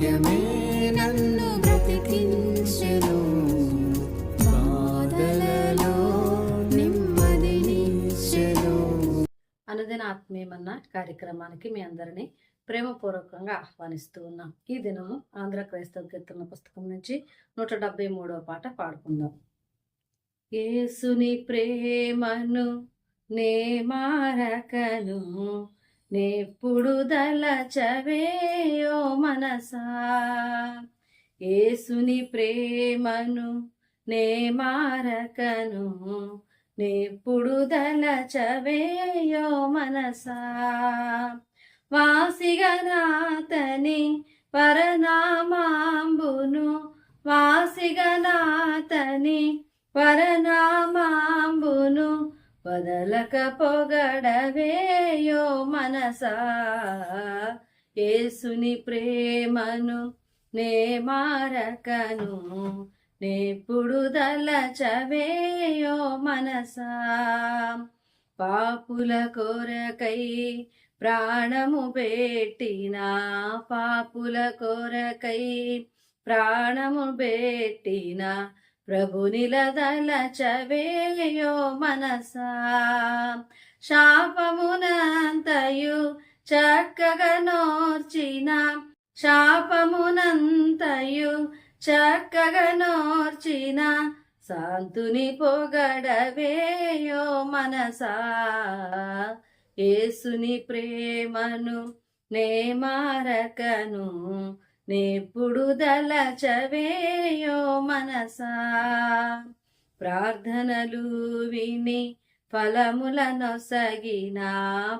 వాక్యమే నన్ను బ్రతికించెను. బాధలలో నెమ్మదినిచ్చెను అనుదిన ఆత్మీయమన్న కార్యక్రమానికి మీ అందరినీ ప్రేమపూర్వకంగా ఆహ్వానిస్తూ ఉన్నాం. ఈ దినము ఆంధ్ర క్రైస్తవ కీర్తన పుస్తకం నుంచి నూట డెబ్బై మూడవ పాట పాడుకుందాం. యేసుని ప్రేమను నే మారకను నేప్పుడు దళచవేయో మనసా యేసుని ప్రేమను నే మారకను. నేప్పుడు దలచవేయో మనసా. వాసిగనాతని పరనామాంబును. వాసిగనాతని పరనామాంబును. వదలక పొగడవేయో మనసా. యేసుని ప్రేమను నే మారకను నేప్పుడు దలచవేయో మనసా. పాపుల కొరకై ప్రాణము పెట్టిన పాపుల కొరకై ప్రాణము పెట్టిన ప్రభునిలదలచవేయో మనసా. శాపమునంతయు చక్కగా నోర్చిన శాపమునంతయు చక్కగా నోర్చిన శాంతుని పొగడవేయో మనసా. యేసుని ప్రేమను నే మారకను నేప్పుడు దలచవేయో మనసా. ప్రార్థనలు విని ఫలములనొసగిన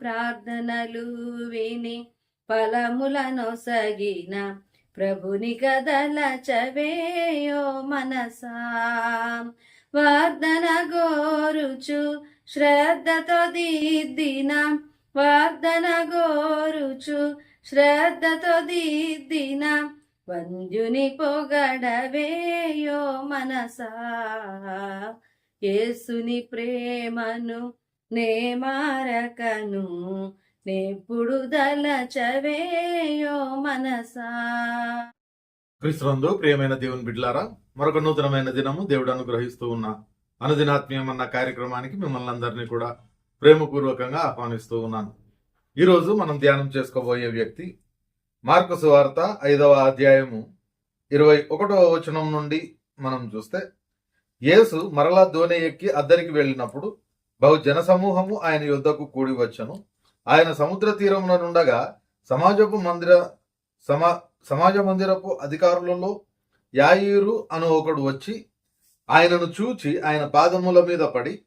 ప్రార్థనలు విని ఫలములనొసగిన ప్రభుని కదలచవేయో మనసా. వర్ధన గోరుచు శ్రద్ధతో దిద్దిన వర్ధన గోరుచు శ్రద్ధతో దిద్దిన వంద్యుని పొగడవేయో మనసా. యేసుని ప్రేమను నే మారకను నేప్పుడు దలచవేయో మనసా. క్రీస్తునందు ప్రియమైన దేవుని బిడ్లారా మరొక నూతనమైన దినము దేవుడు అనుగ్రహిస్తూ ఉన్న అనుదినాత్మీయం అన్న కార్యక్రమానికి మిమ్మల్ని అందరినీ కూడా ప్రేమపూర్వకంగా ఆహ్వానిస్తూ ఉన్నాను. ఈరోజు మనం ధ్యానం చేసుకోబోయే వ్యక్తి మార్కు సువార్త ఐదవ అధ్యాయము ఇరవై ఒకటవ వచనం నుండి మనం చూస్తే యేసు మరలా దోణి ఎక్కి అద్దరికి వెళ్ళినప్పుడు బహు జనసమూహము ఆయన యుద్ధకు కూడి వచ్చను. ఆయన సముద్ర తీరంలో నుండగా సమాజపు మందిర సమా సమాజ మందిరపు అధికారులలో యాయిరు అను ఒకడు వచ్చి ఆయనను చూచి ఆయన పాదముల మీద పడి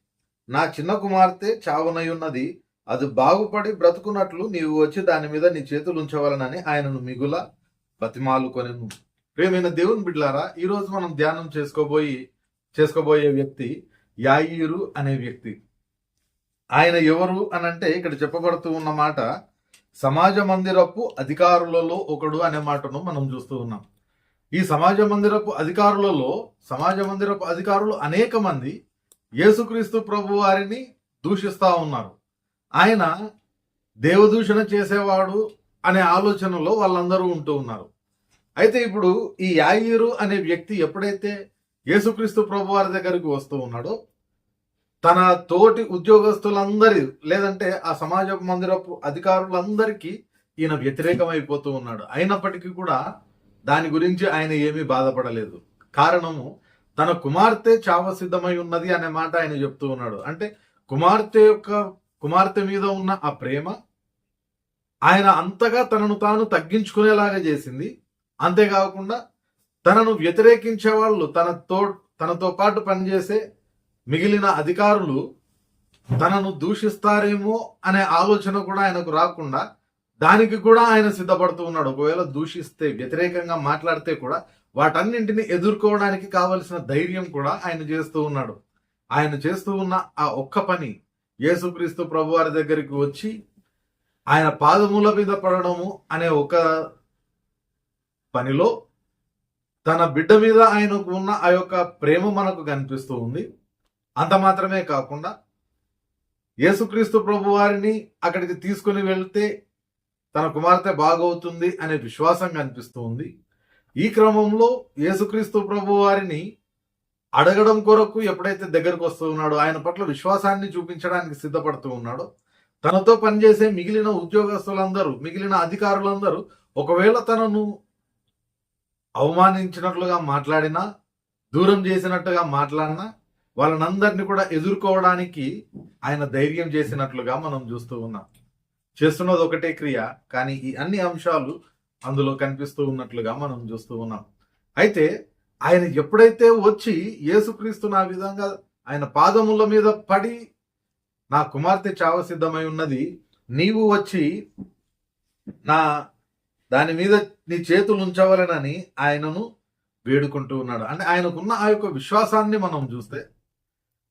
నా చిన్న కుమార్తె చావనయున్నది అది బాగుపడి బ్రతుకున్నట్లు నీవు వచ్చి దాని మీద నీ చేతులు ఉంచవలనని ఆయనను మిగుల బతిమాలు ప్రేమైన దేవుని బిడ్లారా ఈరోజు మనం ధ్యానం చేసుకోబోయి చేసుకోబోయే వ్యక్తి యాయిరు అనే వ్యక్తి. ఆయన ఎవరు అని అంటే ఇక్కడ చెప్పబడుతూ ఉన్న మాట సమాజ మందిరపు అధికారులలో ఒకడు అనే మాటను మనం చూస్తూ ఉన్నాం. ఈ సమాజ మందిరపు అధికారులలో సమాజ మందిరపు అధికారులు అనేక మంది యేసుక్రీస్తు ప్రభు వారిని దూషిస్తూ ఉన్నారు. ఆయన దేవదూషణ చేసేవాడు అనే ఆలోచనలో వాళ్ళందరూ ఉంటూ ఉన్నారు. అయితే ఇప్పుడు ఈ యాయిరు అనే వ్యక్తి ఎప్పుడైతే యేసుక్రీస్తు ప్రభు వారి దగ్గరికి వస్తూ ఉన్నాడో. తన తోటి ఉద్యోగస్తులందరి లేదంటే ఆ సమాజ మందిరపు అధికారులందరికీ ఈయన వ్యతిరేకమైపోతూ ఉన్నాడు. అయినప్పటికీ కూడా దాని గురించి ఆయన ఏమీ బాధపడలేదు. కారణము తన కుమార్తె చావ సిద్ధమై ఉన్నది అనే మాట ఆయన చెప్తూ ఉన్నాడు. అంటే కుమార్తె యొక్క కుమార్తె మీద ఉన్న ఆ ప్రేమ ఆయన అంతగా తనను తాను తగ్గించుకునేలాగా చేసింది. అంతేకాకుండా తనను వ్యతిరేకించే వాళ్ళు తనతో తనతో పాటు పనిచేసే మిగిలిన అధికారులు తనను దూషిస్తారేమో అనే ఆలోచన కూడా ఆయనకు రాకుండా దానికి కూడా ఆయన సిద్ధపడుతూ ఉన్నాడు. ఒకవేళ దూషిస్తే వ్యతిరేకంగా మాట్లాడితే కూడా వాటన్నింటిని ఎదుర్కోవడానికి కావలసిన ధైర్యం కూడా ఆయన చేస్తూ ఉన్నాడు. ఆయన చేస్తూ ఉన్న ఆ ఒక్క పని యేసుక్రీస్తు ప్రభు వారి దగ్గరికి వచ్చి ఆయన పాదముల మీద పడడము అనే ఒక పనిలో తన బిడ్డ మీద ఆయనకు ఉన్న ఆ యొక్క ప్రేమ మనకు కనిపిస్తూ ఉంది. అంత మాత్రమే కాకుండా యేసుక్రీస్తు ప్రభు వారిని అక్కడికి తీసుకుని వెళ్తే తన కుమార్తె బాగవుతుంది అనే విశ్వాసం కనిపిస్తూ ఉంది. ఈ క్రమంలో యేసుక్రీస్తు ప్రభు వారిని అడగడం కొరకు ఎప్పుడైతే దగ్గరకు వస్తూ ఉన్నాడో ఆయన పట్ల విశ్వాసాన్ని చూపించడానికి సిద్ధపడుతూ ఉన్నాడో తనతో పనిచేసే మిగిలిన ఉద్యోగస్తులందరూ మిగిలిన అధికారులందరూ ఒకవేళ తనను అవమానించినట్లుగా మాట్లాడినా దూరం చేసినట్టుగా మాట్లాడినా వాళ్ళనందరినీ కూడా ఎదుర్కోవడానికి ఆయన ధైర్యం చేసినట్లుగా మనం చూస్తూ ఉన్నాం. చేస్తున్నది ఒకటే క్రియ కానీ ఈ అన్ని అంశాలు అందులో కనిపిస్తూ ఉన్నట్లుగా మనం చూస్తూ ఉన్నాం. అయితే ఆయన ఎప్పుడైతే వచ్చి యేసుక్రీస్తు నా విధంగా ఆయన పాదముల మీద పడి నా కుమార్తె చావ సిద్ధమై ఉన్నది నీవు వచ్చి నా దాని మీద నీ చేతులు ఉంచవలనని ఆయనను వేడుకుంటూ ఉన్నాడు. అంటే ఆయనకున్న ఆ యొక్క విశ్వాసాన్ని మనం చూస్తే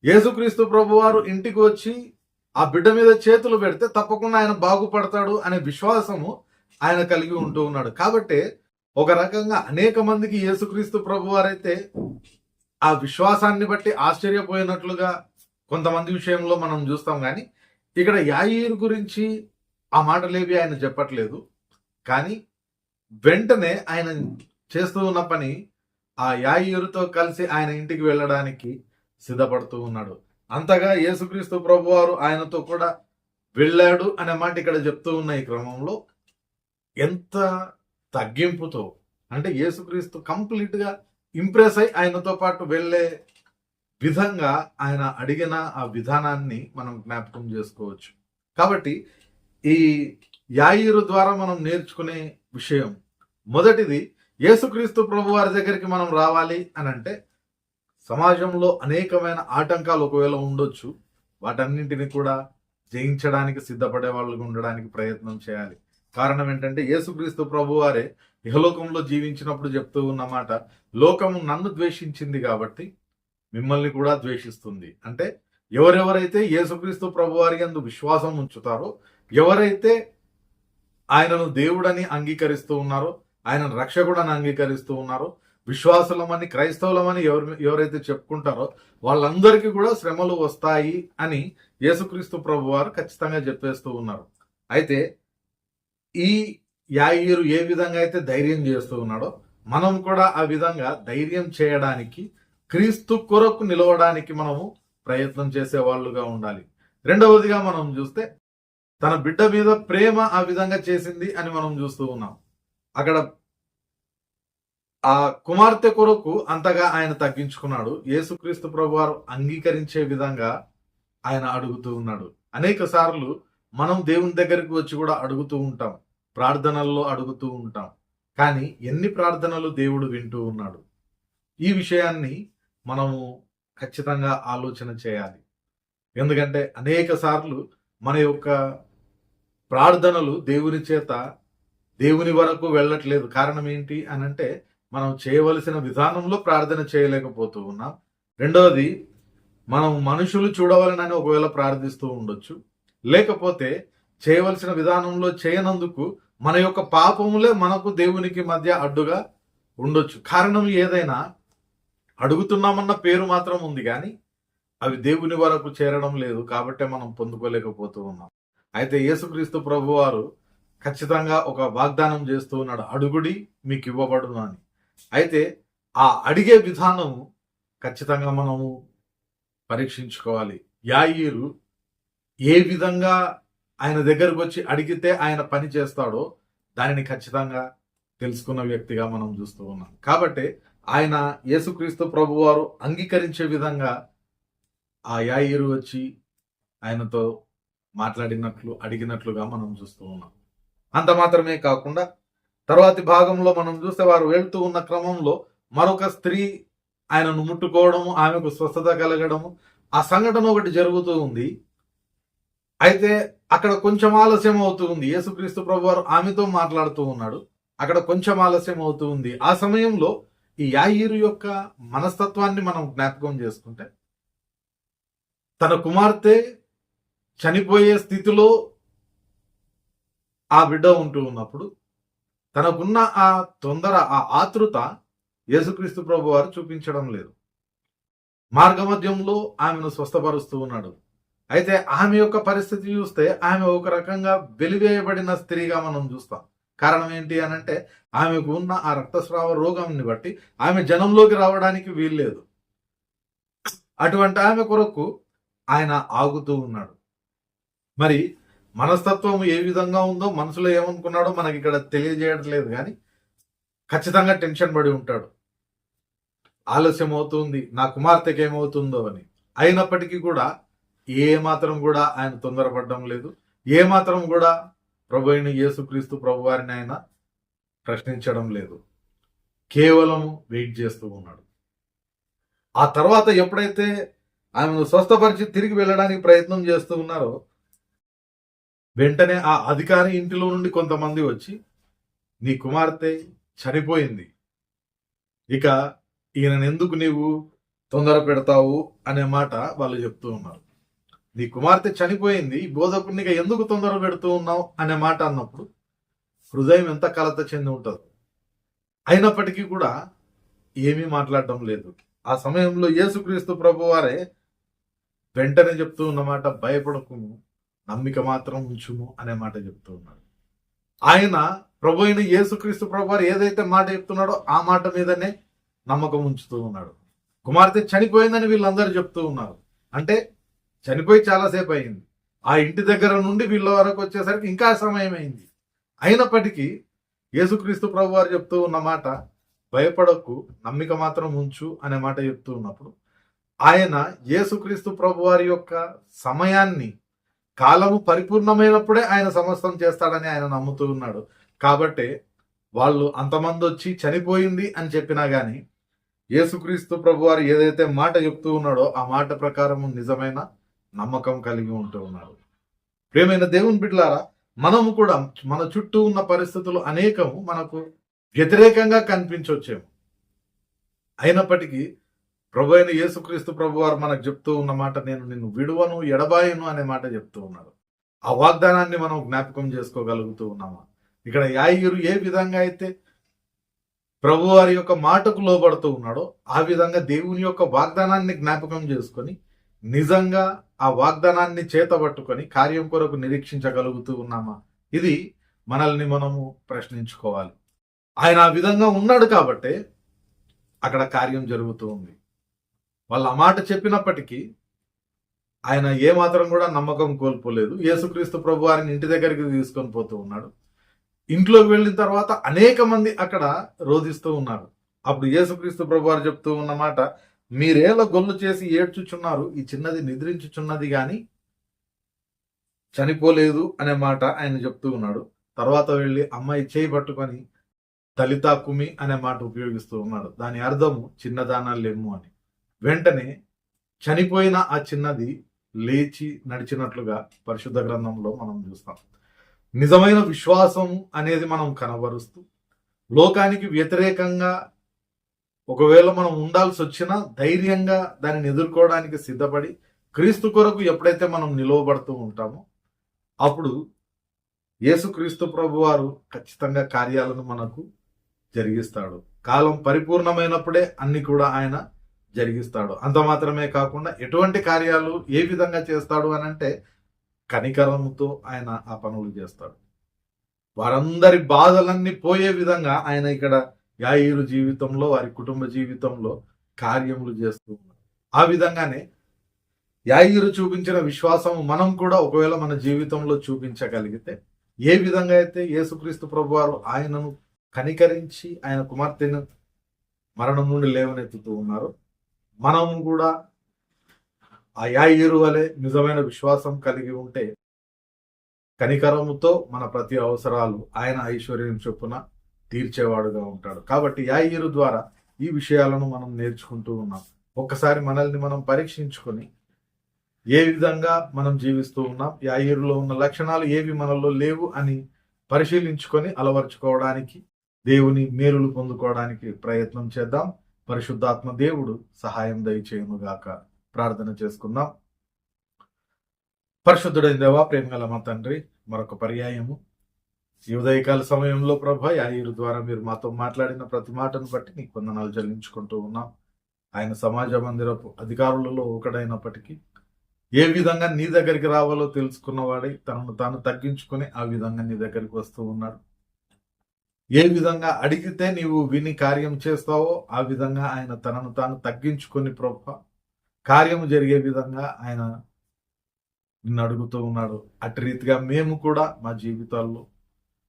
యేసుక్రీస్తు ప్రభువారు ఇంటికి వచ్చి ఆ బిడ్డ మీద చేతులు పెడితే తప్పకుండా ఆయన బాగుపడతాడు అనే విశ్వాసము ఆయన కలిగి ఉంటూ ఉన్నాడు. కాబట్టి ఒక రకంగా అనేక మందికి యేసుక్రీస్తు ప్రభువారైతే ఆ విశ్వాసాన్ని బట్టి ఆశ్చర్యపోయినట్లుగా కొంతమంది విషయంలో మనం చూస్తాం. కానీ ఇక్కడ యాయీరు గురించి ఆ మాటలేవి ఆయన చెప్పట్లేదు. కానీ వెంటనే ఆయన చేస్తూ ఉన్న పని ఆ యాయూరుతో కలిసి ఆయన ఇంటికి వెళ్ళడానికి సిద్ధపడుతూ ఉన్నాడు. అంతగా యేసుక్రీస్తు ప్రభు వారు ఆయనతో కూడా వెళ్ళాడు అనే మాట ఇక్కడ చెప్తూ ఉన్న ఈ క్రమంలో ఎంత తగ్గింపుతో అంటే యేసుక్రీస్తు కంప్లీట్గా ఇంప్రెస్ అయి ఆయనతో పాటు వెళ్ళే విధంగా ఆయన అడిగిన ఆ విధానాన్ని మనం జ్ఞాపకం చేసుకోవచ్చు. కాబట్టి ఈ యాయిరు ద్వారా మనం నేర్చుకునే విషయం. మొదటిది యేసుక్రీస్తు ప్రభు వారి దగ్గరికి మనం రావాలి అని అంటే సమాజంలో అనేకమైన ఆటంకాలు ఒకవేళ ఉండొచ్చు వాటన్నింటిని కూడా జయించడానికి సిద్ధపడే వాళ్ళు ఉండడానికి ప్రయత్నం చేయాలి. కారణం ఏంటంటే యేసుక్రీస్తు ప్రభు వారే ఇహలోకంలో జీవించినప్పుడు చెప్తూ ఉన్నమాట లోకము నన్ను ద్వేషించింది కాబట్టి మిమ్మల్ని కూడా ద్వేషిస్తుంది. అంటే ఎవరెవరైతే యేసుక్రీస్తు ప్రభు వారి విశ్వాసం ఉంచుతారో ఎవరైతే ఆయనను దేవుడని అంగీకరిస్తూ ఉన్నారు ఆయన రక్షకుడని అంగీకరిస్తూ ఉన్నారు విశ్వాసులమని క్రైస్తవులమని ఎవరు ఎవరైతే చెప్పుకుంటారో వాళ్ళందరికీ కూడా శ్రమలు వస్తాయి అని యేసుక్రీస్తు ప్రభు వారు ఖచ్చితంగా చెప్పేస్తూ ఉన్నారు. అయితే ఈ యాయిరు ఏ విధంగా అయితే ధైర్యం చేస్తూ ఉన్నాడో మనం కూడా ఆ విధంగా ధైర్యం చేయడానికి క్రీస్తు కొరకు నిలవడానికి మనము ప్రయత్నం చేసే వాళ్ళుగా ఉండాలి. రెండవదిగా మనం చూస్తే తన బిడ్డ మీద ప్రేమ ఆ విధంగా చేసింది అని మనం చూస్తూ ఉన్నాం. అక్కడ ఆ కుమార్తె కొరకు అంతగా ఆయన తగ్గించుకున్నాడు. యేసుక్రీస్తు ప్రభు వారు అంగీకరించే విధంగా ఆయన అడుగుతూ ఉన్నాడు. అనేక సార్లు మనం దేవుని దగ్గరికి వచ్చి కూడా అడుగుతూ ఉంటాం. ప్రార్థనల్లో అడుగుతూ ఉంటాం. కానీ ఎన్ని ప్రార్థనలు దేవుడు వింటూ ఉన్నాడు? ఈ విషయాన్ని మనము ఖచ్చితంగా ఆలోచన చేయాలి. ఎందుకంటే అనేక సార్లు మన యొక్క ప్రార్థనలు దేవుని చేత దేవుని వరకు వెళ్ళట్లేదు. కారణం ఏంటి అని అంటే మనం చేయవలసిన విధానంలో ప్రార్థన చేయలేకపోతూ ఉన్నాం. రెండవది మనం మనుషులు చూడవాలని ఒకవేళ ప్రార్థిస్తూ ఉండొచ్చు. లేకపోతే చేయవలసిన విధానంలో చేయనందుకు మన యొక్క పాపములే మనకు దేవునికి మధ్య అడ్డుగా ఉండొచ్చు. కారణం ఏదైనా అడుగుతున్నామన్న పేరు మాత్రం ఉంది కానీ అవి దేవుని వరకు చేరడం లేదు కాబట్టే మనం పొందుకోలేకపోతూ ఉన్నాం. అయితే యేసుక్రీస్తు ప్రభు వారు ఖచ్చితంగా ఒక వాగ్దానం చేస్తూ ఉన్నాడు అడుగుడి మీకు ఇవ్వబడును అని అయితే ఆ అడిగే విధానం ఖచ్చితంగా మనము పరీక్షించుకోవాలి. యాయిరు ఏ విధంగా ఆయన దగ్గరకు వచ్చి అడిగితే ఆయన పని చేస్తాడో దానిని ఖచ్చితంగా తెలుసుకున్న వ్యక్తిగా మనం చూస్తూ ఉన్నాం. కాబట్టి ఆయన యేసుక్రీస్తు ప్రభువారు అంగీకరించే విధంగా ఆ యాయిరు వచ్చి ఆయనతో మాట్లాడినట్లు అడిగినట్లుగా మనం చూస్తూ ఉన్నాం. అంత మాత్రమే కాకుండా తర్వాతి భాగంలో మనం చూస్తే వారు వెళ్తూ ఉన్న క్రమంలో మరొక స్త్రీ ఆయనను ముట్టుకోవడము ఆమెకు స్వస్థత కలగడము ఆ సంఘటన ఒకటి జరుగుతూ ఉంది. అయితే అక్కడ కొంచెం ఆలస్యం అవుతూ ఉంది. యేసుక్రీస్తు ప్రభు వారు ఆమెతో మాట్లాడుతూ ఉన్నాడు. అక్కడ కొంచెం ఆలస్యం అవుతూ ఉంది. ఆ సమయంలో ఈ యాయిరు యొక్క మనస్తత్వాన్ని మనం జ్ఞాపకం చేసుకుంటే తన కుమార్తె చనిపోయే స్థితిలో ఆ బిడ్డ ఉంటూ ఉన్నప్పుడు తనకున్న ఆ తొందర ఆ ఆతృత యేసుక్రీస్తు ప్రభు వారు చూపించడం లేదు. మార్గమధ్యంలో ఆమెను స్వస్థపరుస్తూ ఉన్నాడు. అయితే ఆమె యొక్క పరిస్థితి చూస్తే ఆమె ఒక రకంగా వెలివేయబడిన స్త్రీగా మనం చూస్తాం. కారణం ఏంటి అని అంటే ఆమెకు ఉన్న ఆ రక్తస్రావ రోగంని బట్టి ఆమె జనంలోకి రావడానికి వీల్లేదు. అటువంటి ఆమె కొరకు ఆయన ఆగుతూ ఉన్నాడు. మరి మనస్తత్వం ఏ విధంగా ఉందో మనసులో ఏమనుకున్నాడో మనకి ఇక్కడ తెలియజేయట్లేదు కానీ ఖచ్చితంగా టెన్షన్ పడి ఉంటాడు. ఆలస్యం అవుతుంది నా కుమార్తెకి ఏమవుతుందో అని. అయినప్పటికీ కూడా ఏ మాత్రం కూడా ఆయన తొందరపడడం లేదు. ఏ మాత్రం కూడా ప్రభు అయిన యేసుక్రీస్తు ప్రభు వారిని ఆయన ప్రశ్నించడం లేదు. కేవలం వెయిట్ చేస్తూ ఉన్నాడు. ఆ తర్వాత ఎప్పుడైతే ఆమెను స్వస్థపరిచి తిరిగి వెళ్ళడానికి ప్రయత్నం చేస్తూ ఉన్నారో వెంటనే ఆ అధికారి ఇంటిలో నుండి కొంతమంది వచ్చి నీ కుమార్తె చనిపోయింది. ఇక ఈయనను ఎందుకు నీవు తొందర పెడతావు? అనే మాట వాళ్ళు చెప్తూ ఉన్నారు. నీ కుమార్తె చనిపోయింది. ఈ ఎందుకు తొందర పెడుతూ ఉన్నావు? అనే మాట అన్నప్పుడు హృదయం ఎంత కలత చెంది ఉంటుంది. అయినప్పటికీ కూడా ఏమీ మాట్లాడటం లేదు. ఆ సమయంలో యేసుక్రీస్తు ప్రభువారే వెంటనే చెప్తూ ఉన్నమాట భయపడకు. నమ్మిక మాత్రం ఉంచుము అనే మాట చెప్తూ ఉన్నాడు. ఆయన ప్రభు అయిన యేసుక్రీస్తు ప్రభు ఏదైతే మాట చెప్తున్నాడో ఆ మాట మీదనే నమ్మకం ఉంచుతూ ఉన్నాడు. కుమార్తె చనిపోయిందని వీళ్ళందరూ చెప్తూ ఉన్నారు. అంటే చనిపోయి చాలాసేపు అయింది. ఆ ఇంటి దగ్గర నుండి వీళ్ళ వరకు వచ్చేసరికి ఇంకా సమయం అయింది. అయినప్పటికీ యేసుక్రీస్తు ప్రభు వారు చెప్తూ ఉన్న మాట భయపడకు నమ్మిక మాత్రం ఉంచు అనే మాట చెప్తూ ఉన్నప్పుడు ఆయన యేసుక్రీస్తు ప్రభు వారి యొక్క సమయాన్ని కాలము పరిపూర్ణమైనప్పుడే ఆయన సమస్తం చేస్తాడని ఆయన నమ్ముతూ ఉన్నాడు. కాబట్టి వాళ్ళు అంతమంది వచ్చి చనిపోయింది అని చెప్పినా గాని యేసుక్రీస్తు ప్రభు వారు ఏదైతే మాట చెప్తూ ఉన్నాడో ఆ మాట ప్రకారం నిజమైన నమ్మకం కలిగి ఉంటూ ఉన్నాడు. ప్రేమైన దేవుని బిడ్డలారా మనము కూడా మన చుట్టూ ఉన్న పరిస్థితులు అనేకము మనకు వ్యతిరేకంగా కనిపించవచ్చేమో అయినప్పటికీ ప్రభు అయిన యేసుక్రీస్తు ప్రభు వారు మనకు చెప్తూ ఉన్న మాట నేను నిన్ను విడువను ఎడబాయను అనే మాట చెప్తూ ఉన్నాడు ఆ వాగ్దానాన్ని మనం జ్ఞాపకం చేసుకోగలుగుతూ ఉన్నామా? ఇక్కడ యాయిరు ఏ విధంగా అయితే ప్రభు వారి యొక్క మాటకు లోబడుతూ ఉన్నాడో ఆ విధంగా దేవుని యొక్క వాగ్దానాన్ని జ్ఞాపకం చేసుకొని నిజంగా ఆ వాగ్దానాన్ని చేతబట్టుకొని కార్యం కొరకు నిరీక్షించగలుగుతూ ఉన్నామా? ఇది మనల్ని మనము ప్రశ్నించుకోవాలి. ఆయన ఆ విధంగా ఉన్నాడు కాబట్టే అక్కడ కార్యం జరుగుతూ ఉంది. వాళ్ళు ఆ మాట చెప్పినప్పటికీ ఆయన ఏ మాత్రం కూడా నమ్మకం కోల్పోలేదు. యేసుక్రీస్తు ప్రభు వారిని ఇంటి దగ్గరికి తీసుకొని పోతూ ఉన్నాడు. ఇంట్లోకి వెళ్ళిన తర్వాత అనేక మంది అక్కడ రోధిస్తూ ఉన్నారు. అప్పుడు యేసుక్రీస్తు ప్రభు వారు చెప్తూ ఉన్నమాట మీరేలా గొల్లు చేసి ఏడ్చుచున్నారు ఈ చిన్నది నిద్రించుచున్నది కానీ చనిపోలేదు అనే మాట ఆయన చెప్తూ ఉన్నాడు. తర్వాత వెళ్ళి అమ్మాయి చేయి పట్టుకొని దళితా కుమి అనే మాట ఉపయోగిస్తూ ఉన్నాడు. దాని అర్థము చిన్నదానా లెమ్ము అని. వెంటనే చనిపోయిన ఆ చిన్నది లేచి నడిచినట్లుగా పరిశుద్ధ గ్రంథంలో మనం చూస్తాం. నిజమైన విశ్వాసం అనేది మనం కనబరుస్తూ లోకానికి వ్యతిరేకంగా ఒకవేళ మనం ఉండాల్సి వచ్చినా ధైర్యంగా దానిని ఎదుర్కోవడానికి సిద్ధపడి క్రీస్తు కొరకు ఎప్పుడైతే మనం నిలువబడుతూ ఉంటామో అప్పుడు యేసుక్రీస్తు ప్రభు వారు ఖచ్చితంగా కార్యాలను మనకు జరిగిస్తాడు. కాలం పరిపూర్ణమైనప్పుడే అన్ని కూడా ఆయన జరిగిస్తాడు. అంత మాత్రమే కాకుండా ఎటువంటి కార్యాలు ఏ విధంగా చేస్తాడు అని అంటే కనికరముతో ఆయన ఆ పనులు చేస్తాడు. వారందరి బాధలన్నీ పోయే విధంగా ఆయన ఇక్కడ యాయిరు జీవితంలో వారి కుటుంబ జీవితంలో కార్యములు చేస్తూ ఉన్నారు. ఆ విధంగానే యాయిరు చూపించిన విశ్వాసం మనం కూడా ఒకవేళ మన జీవితంలో చూపించగలిగితే ఏ విధంగా అయితే యేసుక్రీస్తు ప్రభు వారు ఆయనను కనికరించి ఆయన కుమార్తెను మరణం నుండి లేవనెత్తుతూ ఉన్నారు మనము కూడా ఆ యాయిరు వలె నిజమైన విశ్వాసం కలిగి ఉంటే కనికరముతో మన ప్రతి అవసరాలు ఆయన ఐశ్వర్యం చొప్పున తీర్చేవాడుగా ఉంటాడు. కాబట్టి యాయిరు ద్వారా ఈ విషయాలను మనం నేర్చుకుంటూ ఉన్నాం. ఒక్కసారి మనల్ని మనం పరీక్షించుకొని ఏ విధంగా మనం జీవిస్తూ ఉన్నాం యాయిరులో ఉన్న లక్షణాలు ఏవి మనలో లేవు అని పరిశీలించుకొని అలవర్చుకోవడానికి దేవుని మేలులు పొందుకోవడానికి ప్రయత్నం చేద్దాం. పరిశుద్ధాత్మ దేవుడు సహాయం దయచేయునుగాక ప్రార్థన చేసుకుందాం. పరిశుద్ధుడైన దేవా ప్రేమగల మా తండ్రి మరొక పర్యాయము. ఈ ఉదయకాల సమయంలో ప్రభ యాయిరు ద్వారా మీరు మాతో మాట్లాడిన ప్రతి మాటను బట్టి నీకు వందనాలు చెల్లించుకుంటూ ఉన్నాం. ఆయన సమాజ మందిరపు అధికారులలో ఒకడైనప్పటికీ ఏ విధంగా నీ దగ్గరికి రావాలో తెలుసుకున్నవాడై తనను తాను తగ్గించుకొని ఆ విధంగా నీ దగ్గరికి వస్తూ ఉన్నాడు. ఏ విధంగా అడిగితే నీవు విని కార్యం చేస్తావో ఆ విధంగా ఆయన తనను తాను తగ్గించుకొని ప్రభు కార్యము జరిగే విధంగా ఆయన నిన్ను అడుగుతూ ఉన్నాడు. అటు రీతిగా మేము కూడా మా జీవితాల్లో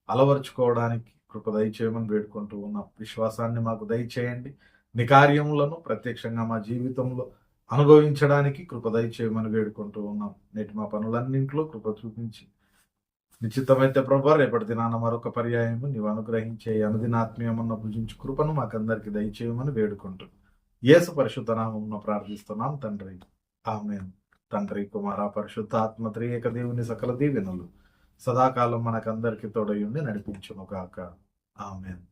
అలవరుచుకోవడానికి కృప దయచేయమని వేడుకుంటూ ఉన్నాం. విశ్వాసాన్ని మాకు దయచేయండి. నీ కార్యములను ప్రత్యక్షంగా మా జీవితంలో అనుభవించడానికి కృప దయచేయమని వేడుకుంటూ ఉన్నాం. నేటి మా పనులన్నింటిలో కృప చూపించి నిశ్చితమైతే ప్రభు రేపటి దినాన మరొక పర్యాయము నీవు అనుగ్రహించే అనుదినాత్మీయమన్న భుజించు కృపను మాకందరికి దయచేయమని వేడుకుంటూ యేసు పరిశుద్ధ నామమున ప్రార్థిస్తున్నాం తండ్రి. ఆమె తండ్రి కుమార పరిశుద్ధ ఆత్మ త్రియేక దేవుని సకల దీవెనలు సదాకాలం మనకందరికి తోడయుండి నడిపించును కాక ఆమెన్.